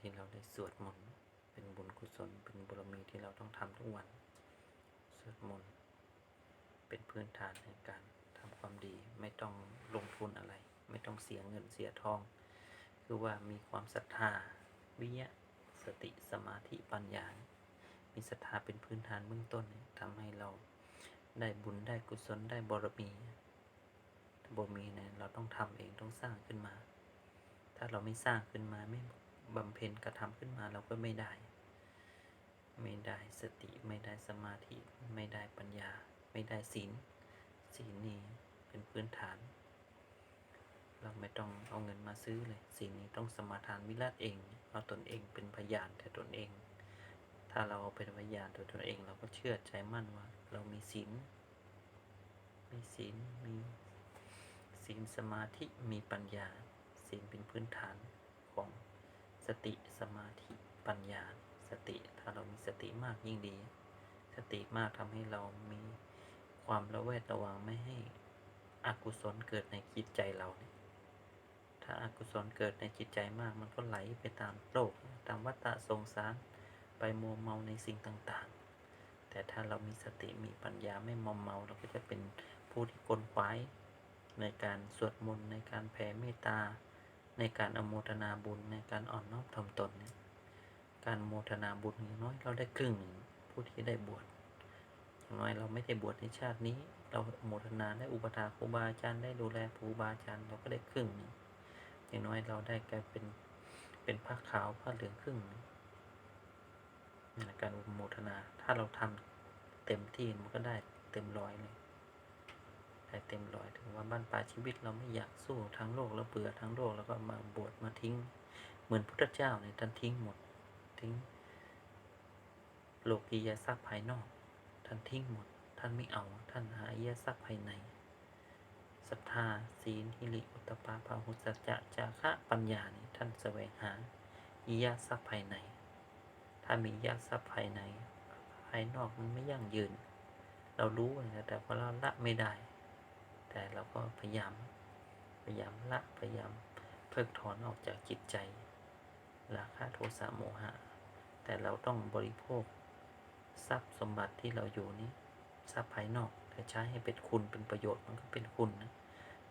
ที่เราได้สวดมนต์เป็นบุญกุศล เป็นบารมีที่เราต้องทำทุกวัน สวดมนต์เป็นพื้นฐานในการทำความดี ไม่ต้องลงทุนอะไร ไม่ต้องเสียเงินเสียทอง คือว่ามีความศรัทธาวิยะสติสมาธิปัญญา มีศรัทธาเป็นพื้นฐานเบื้องต้นเนี่ยทำให้เราได้บุญได้กุศลได้บารมีบารมีเนี่ยเราต้องทำเองต้องสร้างขึ้นมา ถ้าเราไม่สร้างขึ้นมาไม่ บำเพ็ญกระทำขึ้นมาเราก็ไม่ได้ ไม่ได้สติไม่ได้สมาธิไม่ได้ปัญญา ไม่ได้ศีลศีลนี่เป็นพื้นฐาน เราไม่ต้องเอาเงินมาซื้อเลยศีลนี้ต้องสมาทานวิราชเองเอาตนเองเป็นพยานแต่ตนเอง ถ้าเราเอาเป็นพยานตัวตนเอง เราก็เชื่อใจมั่นว่า เรามีศีลมีศีลมีศีลสมาธิมีปัญญาศีลเป็นพื้นฐานของ ติสมาธิปัญญา สติถ้าเรามีสติมากยิ่งดี สติมากทำให้เรามีความระแวดระวังไม่ให้อกุศลเกิดในจิตใจเราเนี่ยถ้าอากุศลเกิดในจิตใจมากมันก็ไหลไปตามโลกตามวัฏฏะสงสารไปมัวเมาในสิ่งต่างๆ แต่ถ้าเรามีสติมีปัญญาไม่มอมเมาเราก็จะเป็นผู้ที่กลขวายในการสวดมนต์ในการแผ่เมตตา ในการอโมทนาบุญในการอ่อนน้อมถ่อมตนเนี่ยการโมทนาบุญอย่างน้อยเราได้ครึ่งหนึ่งผู้ที่ได้บวชอย่างน้อยเราไม่ได้บวชในชาตินี้ เราโมทนาได้อุปถาครูบาอาจารย์ได้ดูแลครูบาอาจารย์เราก็ได้ครึ่งหนึ่งอย่างน้อยเราได้กลายเป็นเป็นผ้าขาวผ้าเหลืองครึ่งหนึ่งนี่แหละการโมทนาถ้าเราทำเต็มที่มันก็ได้เต็มร้อยเลย ได้เต็มร้อยถึงว่าบ้านปลายชีวิตเราไม่อยากสู้ทั้งโลกเราเบื่อทั้งโลกแล้วก็มาบวชมาทิ้ง เหมือนพุทธเจ้าเนี่ยท่านทิ้งหมดทิ้ง โลกียทรัพย์ภายนอก ท่านทิ้งหมด ท่านไม่เอา ท่านหาอิยทรัพย์ภายในศรัทธาศีลหิริอุตตปาภาหุสัจจะจาคะปัญญานี่ท่านแสวงหาอิยทรัพย์ภายใน ถ้ามีอิยทรัพย์ภายใน ภายนอกมันไม่ยั่งยืน เรารู้นะแต่พอเราละไม่ได้ แต่เราก็พยายาม พยายามละพยายามเพิกถอนออกจากจิตใจ ราคะโทสะโมหะ แต่เราต้องบริโภค ทรัพย์สมบัติที่เราอยู่นี้ทรัพย์ภายนอกแต่ใช้ให้เป็นคุณเป็นประโยชน์มันก็เป็นคุณนะ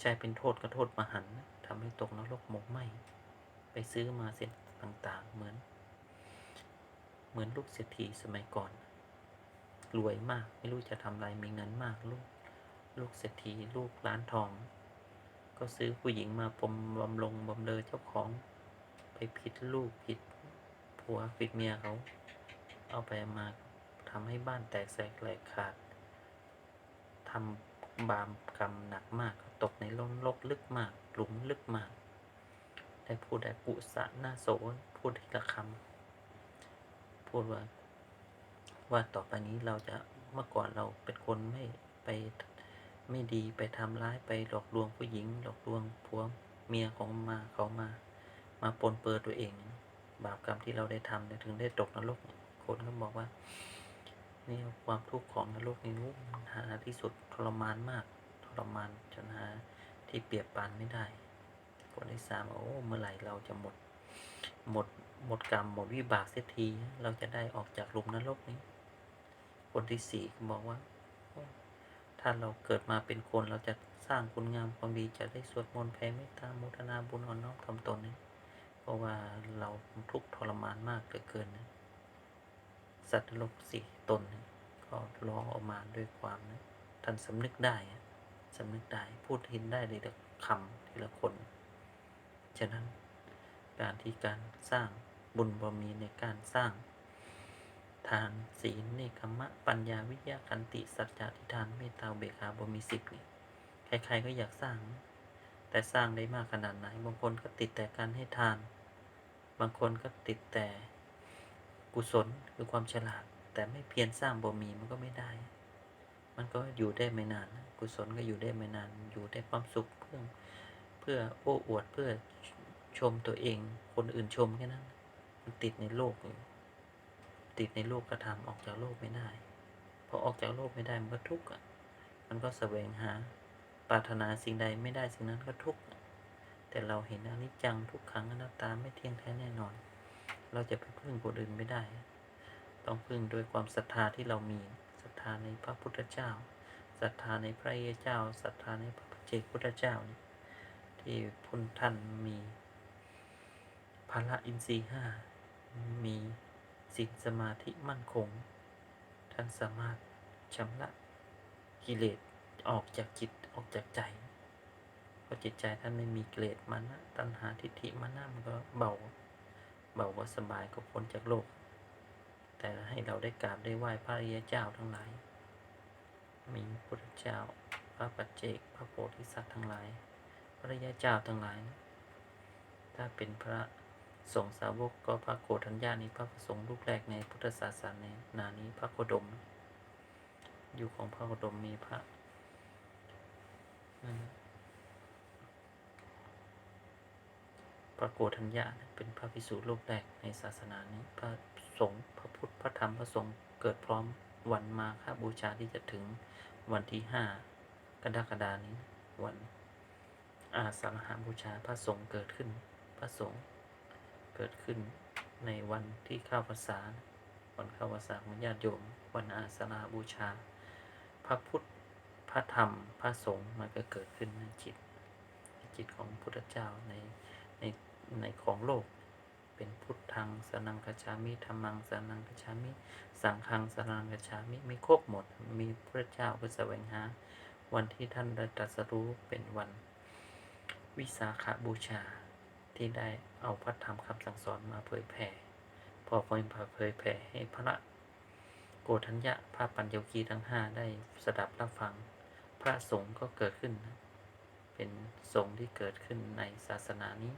ใช้เป็นโทษก็โทษมหันนะทำให้ตกนรกหมกไหมไปซื้อมาเสร็จต่างๆ เหมือน เหมือนลูกเศรษฐีสมัยก่อน รวยมากไม่รู้จะทำอะไรมีเงินมากลูก ลูกเศรษฐีลูกร้านทอง ก็ซื้อผู้หญิงมาปมบำลงบำเลอเจ้าของ ไปผิดลูกผิดผัวผิดเมียเขา เอาไปมาทำให้บ้านแตกแสกแหลกขาดทำบาปกรรมหนักมากตกในล้นลกลึกมากหลุมลึกมากได้พูดได้ปุสะหน้าโสพูดทีละคำพูดว่า ว่าต่อไปนี้เราจะเมื่อก่อนเราเป็นคนไม่ไป ไม่ดีไปทำร้ายไปหลอกลวงผู้หญิง หลอกลวงผัวเมียของมาเขามา มาปนเปื้อนตัวเอง บาปกรรมที่เราได้ทำเนี่ยถึงได้ตกนรกคนก็บอกว่านี่ความทุกข์ของนรกนี่นู้หาที่สุดทรมานมาก ทรมานจนหาที่เปรียบปานไม่ได้ คนที่สามโอ้เมื่อไหร่เราจะหมด หมดหมดกรรมหมดวิบากเสียที เราจะได้ออกจากหลุมนรกนี้ คนที่สี่บอกว่า ถ้าเราเกิดมาเป็นคนเราจะสร้างคุณงามความดีจะได้สวดมนต์แผ่เมตตาโมทนาบุญอ่อนน้อมทำตนเนี่ยเพราะว่าเราทุกข์ทรมานมากเหลือเกินนะสัตว์โลกสี่ตนเนี่ยก็ร้องออกมาด้วยความนะท่านสำนึกได้สำนึกได้พูดทินได้เลยแต่คำทีละคน ฉะนั้นการที่การสร้างบุญบารมีในการสร้าง ทานศีลเนคขมะ ปัญญาวิทยาคันติสัจจะทิฏฐานเมตตาเบกขาบมีสิบนี่ยใครๆก็อยากสร้าง แต่สร้างได้มากขนาดไหน บางคนก็ติดแต่การให้ทาน บางคนก็ติดแต่กุศลคือความฉลาด แต่ไม่เพียรสร้างบารมีมันก็ไม่ได้ มันก็อยู่ได้ไม่นาน กุศลก็อยู่ได้ไม่นาน อยู่ได้ความสุขเพื่อเพื่อโอ้อวดเพื่อชมตัวเอง คนอื่นชมแค่นั้น มันติดในโลกอยู่ ติดในโลกกระทำออกจากโลกไม่ได้พอออกจากโลกไม่ได้มันก็ทุกข์มันก็แสวงหาปรารถนาสิ่งใดไม่ได้สิ่งนั้นก็ทุกข์แต่เราเห็นอนิจจังทุกขังอนัตตาไม่เที่ยงแท้แน่นอน เราจะไปพึ่งคนอื่นไม่ได้ ต้องพึ่งด้วยความศรัทธาที่เรามีศรัทธาในพระพุทธเจ้าศรัทธาในพระเยเจ้าศรัทธาในพระปัจเจกพุทธเจ้านี่ที่พุนท่านมีพละอินทรีย์ห้ามี ศีลสมาธิมั่นคง ท่านสามารถชำระกิเลสออกจากจิตออกจากใจเพราะจิตใจท่านไม่มีกิเลสมานะตัณหาทิฏฐิมานะมันก็เบา เบาว่าสบายก็พ้นจากโลก แต่ให้เราได้กราบได้ไหว้พระอริยเจ้าทั้งหลาย มีพระพุทธเจ้า พระปัจเจก พระโพธิสัตว์ทั้งหลาย พระอริยเจ้าทั้งหลาย ถ้าเป็นพระ สงสาวกก็พระโกฏัญญานี้พระประสงค์รูปแรกในพุทธศาสนานานี้พระโคดม อยู่ของพระโคดมมีพระพระโกฏัญญาเป็นพระภิกษุรูปแรกในศาสนานี้ พระสงฆ์พระพุทธพระธรรมพระสงฆ์เกิดพร้อมวันมาฆบูชาที่จะถึงวันที่ห้ากรกฎานี้ วันอาสาฬหบูชาพระสงฆ์เกิดขึ้น พระสงฆ์ เกิดขึ้นในวันที่เข้าพรรษา วันเข้าพรรษาของญาติโยม วันอาสาฬบูชา พระพุทธ พระธรรม พระสงฆ์มันก็เกิดขึ้นในจิตในจิตของพุทธเจ้าในในในของโลก เป็นพุทธังสนังกัจฉามิธรรมังสนังกัจฉามิ สังฆังสนังกัจฉามิ มีครบหมด มีพระเจ้าเพื่อแสวงหา วันที่ท่านได้ตรัสรู้เป็นวันวิสาขบูชา ที่ได้เอาพระธรรมคำสั่งสอนมาเผยแผ่พอเผยเผยแผ่ให้พระโกฏัญญะพระปัญญวคีทั้งห้าได้สดับรับฟัง พระสงฆ์ก็เกิดขึ้น เป็นสงฆ์ที่เกิดขึ้นในศาสนานี้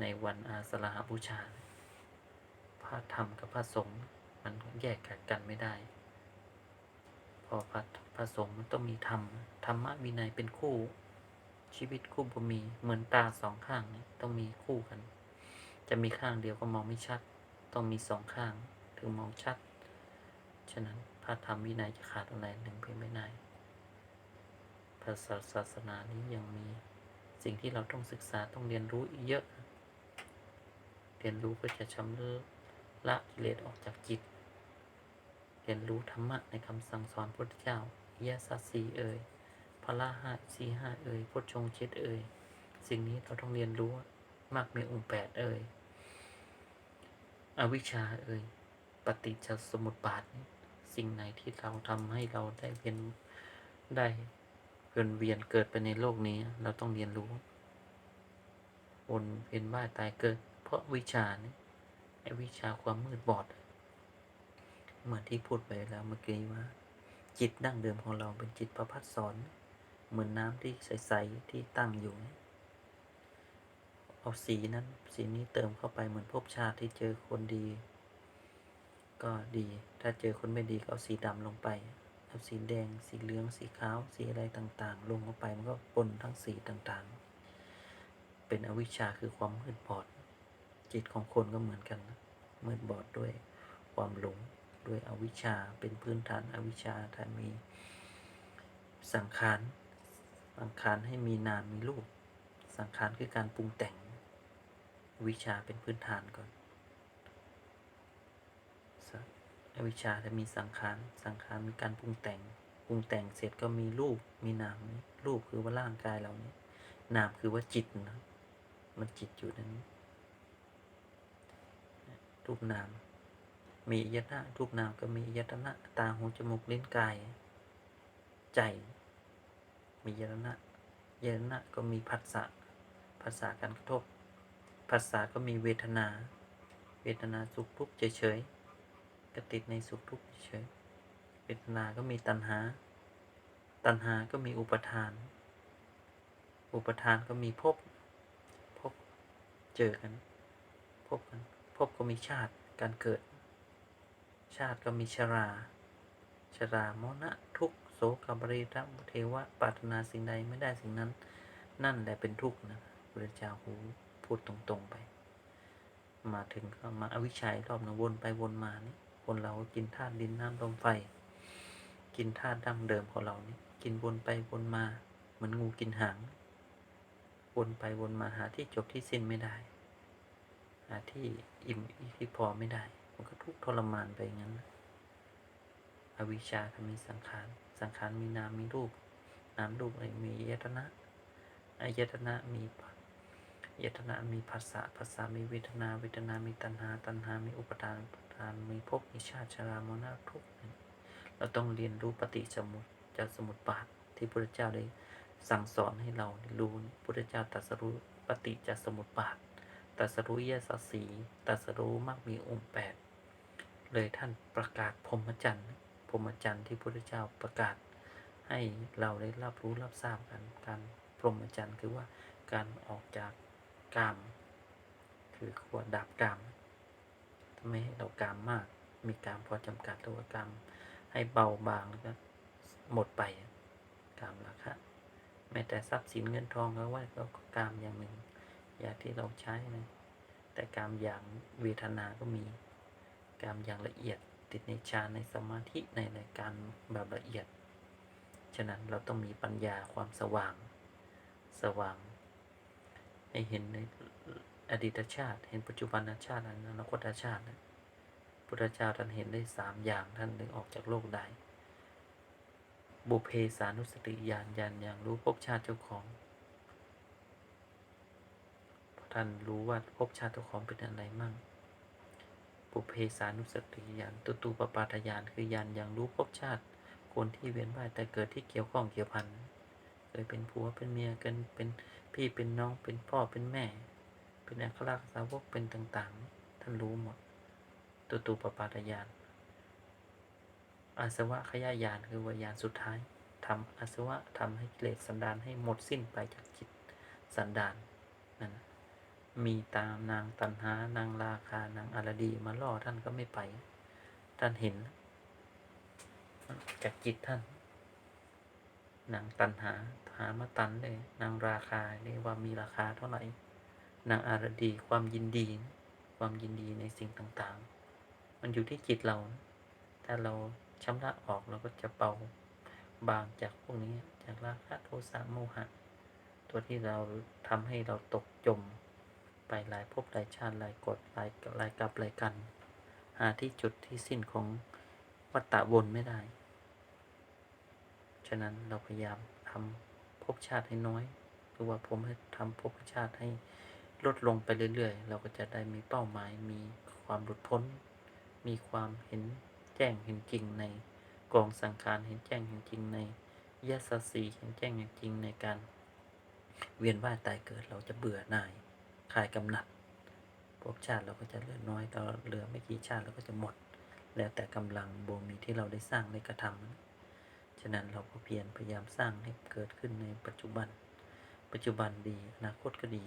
ในวันอาสาฬหบูชา พระธรรมกับพระสงฆ์มันแยกจากกันไม่ได้ พอพระพระสงฆ์มันต้องมีธรรมธรรมะวินัยเป็นคู่ ชีวิตคู่บ่มีเหมือนตาสองข้างเนี่ยต้องมีคู่กัน จะมีข้างเดียวก็มองไม่ชัด ต้องมีสองข้างถึงมองชัด ฉะนั้นพระธรรมวินัยจะขาดอะไรหนึ่งเพียงไม่ได้พระศาสนานี้ยังมีสิ่งที่เราต้องศึกษาต้องเรียนรู้อีกเยอะ เรียนรู้เพื่อจะชำระละกิเลสออกจากจิต เรียนรู้ธรรมะในคำสั่งสอนพระพุทธเจ้ายาสัตสีเอ่ย พละห้าสีห้าเอ่ยพุทชงเจ็ดเอ่ยสิ่งนี้เราต้องเรียนรู้มากมีองค์แปดเอ่ยอวิชชาเอ่ยปฏิจจสมุปบาทนี่สิ่งไหนที่เราทำให้เราได้เวียนได้เวียนเวียนเกิดไปในโลกนี้ เราต้องเรียนรู้วนเวียนว่ายตายเกิด เพราะวิชานี่ไอวิชาความมืดบอด เหมือนที่พูดไปแล้วเมื่อกี้ว่า จิตดั้งเดิมของเราเป็นจิตประพัดสอน เหมือนน้ำที่ใสๆที่ตั้งอยู่เอาสีนั้นสีนี้เติมเข้าไปเหมือนภพชาติที่เจอคนดี ก็ดี ถ้าเจอคนไม่ดีก็เอาสีดำลงไปเอาสีแดง สีเหลือง สีขาว สีอะไรต่างๆ ลงเข้าไปมันก็ปนทั้งสีต่างๆ เป็นอวิชชาคือความมืดบอด จิตของคนก็เหมือนกันนะมืดบอดด้วยความหลงด้วยอวิชชาเป็นพื้นฐานอวิชชาถ้ามีสังขาร สังขารให้มีนามมีรูป สังขารคือการปรุงแต่ง วิชาเป็นพื้นฐานก่อนอวิชาจะมีสังขาร สังขารมีการปรุงแต่ง ปรุงแต่งเสร็จก็มีรูป มีนาม รูปคือว่าร่างกายเราเนี่ย นามคือว่าจิตนะ มันจิตอยู่นั้น รูปนาม มีอายตนะ รูปนามก็มีอายตนะ ตา หู จมูก ลิ้น กาย ใจ มีอายตนะอายตนะก็มีผัสสะภาษาการกระทบภาษาก็มีเวทนา เวทนาสุขทุกข์เฉยๆก็ติดในสุขทุกข์เฉยเวทนาก็มีตัณหา ตัณหาก็มีอุปทาน อุปทานก็มีภพภพเจอกันภพกันภพก็มีชาติการเกิด ชาติก็มีชรา ชรามรณะทุกข์ โศกบริทัเทวะปรารถนาสิ่งใดไม่ได้สิ่งนั้น นั่นแหละเป็นทุกข์นะพระเจ้าหูพูดตรงๆไป มาถึงก็มาอวิชัยรอบนะวนไปวนมานี่คนเรากินธาตุดินน้ำลมไฟ กินธาตุดั้งเดิมของเรานี่กินวนไปวนมาเหมือนงูกินหางวนไปวนมาหาที่จบที่สิ้นไม่ได้ หาที่อิ่มที่พอไม่ได้ มันก็ทุกข์ทรมานไปอย่างนั้น อวิชชาทำให้สังขาร สังขารมีนามมีรูป นามรูปมียตนะอายตนะมียตนะมีภาษาภาษามีเวทนา เวทนามีตัณหา ตัณหา มีอุปทานอุปทานมีภพมีชาติชรามรณะทุกข์เราต้องเรียนรู้ปฏิสมุติจากสมุติบาทที่พระเจ้าได้สั่งสอนให้เรารู้พระเจ้าตรัสรู้ปฏิจจสมุติบาทตรัสรู้เยสสีตรัสรู้มากมีองค์แปดเลยท่านประกาศพรหมจรรย์ พรหมจรรย์ที่พระเจ้าประกาศ ให้เราได้รับรู้รับทราบกัน การพรหมจรรย์คือว่าการออกจากกาม คือขวดดับกามทำให้เรากามมาก มีกามพอจำกัดตัวกามให้เบาบางแล้วก็หมดไปกามราคะแม้แต่ทรัพย์สินเงินทองก็ว่าก็กามอย่างหนึ่ง อย่างที่เราใช้นะแต่กามอย่างเวทนาก็มี กามอย่างละเอียด ติดในฌานในสมาธิในในการแบบละเอียด ฉะนั้นเราต้องมีปัญญาความสว่าง สว่าง ให้เห็นในอดีตชาติ เห็นปัจจุบันชาติอนาคตชาตินะพุทธเจ้าท่านเห็นได้สามอย่างท่านถึงออกจากโลกได้ บุเพสานุสติญาณญาณอย่างรู้ภพชาติเจ้าของท่านรู้ว่าภพชาติเจ้าของเป็นอะไรมั่ง บุเพสานุสติญาณตุตูปปาทญาณคือญาณอย่างรู้ภพชาติ คนที่เวียนว่ายแต่เกิดที่เกี่ยวข้องเกี่ยวพันเคยเป็นผัวเป็นเมียกันเป็นพี่เป็นน้องเป็นพ่อเป็นแม่ เป็นอัครสาวกเป็นต่างๆ ท่านรู้หมดตุตูปปาทญาณอาสวะขยายานคือวิญญาณสุดท้ายทำอาสวะทำให้กิเลสสันดานให้หมดสิ้นไปจากจิตสันดานนั่นนะ มีตามนางตันหานางราคานางอารดีมาล่อท่านก็ไม่ไป ท่านเห็น จากจิตท่าน นางตันหาหามาตันเลยนางราคาเรียกว่ามีราคาเท่าไหร่ นางอารดีความยินดี ความยินดีในสิ่งต่างๆ มันอยู่ที่จิตเรา ถ้าเราชำระออกเราก็จะเบาบางจากพวกนี้จากราคะโทสะโมหะ ตัวที่เราทำให้เราตกจม หลายภพหลายชาติหลายกฎหลายหลายกับหลายกัน หาที่จุดที่สิ้นของวัฏฏะวนไม่ได้ ฉะนั้นเราพยายามทำภพชาติให้น้อย หรือว่าผมให้ทำภพชาติให้ลดลงไปเรื่อยๆ เราก็จะได้มีเป้าหมาย มีความหลุดพ้น มีความเห็นแจ้งเห็นจริงในกองสังขารเห็นแจ้งเห็นจริงในยสสีเห็นแจ้งเห็นจริงในการเวียนว่ายตายเกิดเราจะเบื่อหน่าย คลายกำหนัดภพชาติเราก็จะเหลือน้อยก็เหลือไม่กี่ชาติเราก็จะหมด แล้วแต่กำลังบุมีที่เราได้สร้างได้กระทำฉะนั้นเราก็เพียรพยายามสร้างให้เกิดขึ้นในปัจจุบัน ปัจจุบันดีอนาคตก็ดี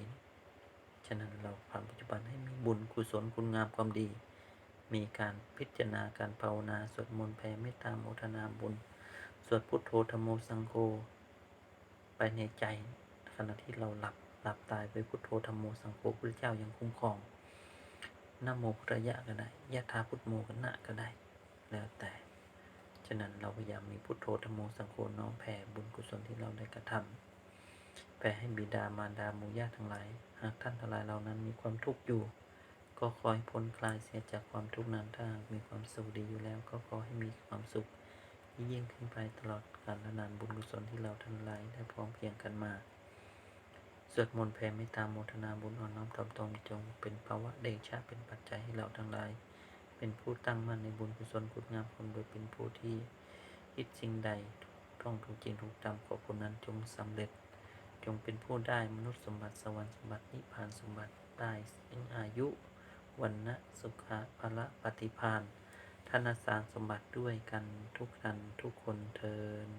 ฉะนั้นเราทำปัจจุบันให้มีบุญกุศลคุณงามความดี มีการพิจารณาการภาวนาสวดมนต์แผ่เมตตาโมทนาบุญ สวดพุทโธธรรมโมสังโฆไปในใจขณะที่เราหลับ ลับตายไปพุทโธธรรมโมสังโฆพระเจ้ายังคุ้มครองนโมพุทธะยะก็ได้ยะธาพุทโมกันะก็ได้ แล้วแต่ ฉะนั้นเราพยายามมีพุทโธธรรมโมสังโฆน้อมแผ่บุญกุศลที่เราได้กระทำแผ่ให้บิดามารดาหมู่ญาติทั้งหลาย หากท่านทั้งหลายเหล่านั้นมีความทุกข์อยู่ ก็ขอให้พ้นคลายเสียจากความทุกข์นั้นถ้าหากมีความสุขดีอยู่แล้ว ก็ขอให้มีความสุขยิ่งขึ้นไปตลอดกาลนานบุญกุศลที่เราทั้งหลายได้พร้อมเพียงกันมา วดมนต์แผ่เมตตาโมทนาบุญอ่อนน้อมถ่อมตนจง เป็นภาวะเดชะเป็นปัจจัยให้เราทั้งหลาย เป็นผู้ตั้งมั่นในบุญกุศลคุณงามความโดยเป็นผู้ที่คิดสิ่งใดท่องถูกจริงถูกตามขอผลนั้นจงสำเร็จ จงเป็นผู้ได้มนุษย์สมบัติสวรรค์สมบัตินิพพานสมบัติได้ซึ่งอายุวันนะสุขะพละปฏิพานธนสารสมบัติด้วยกันทุกท่านทุกคนเทิน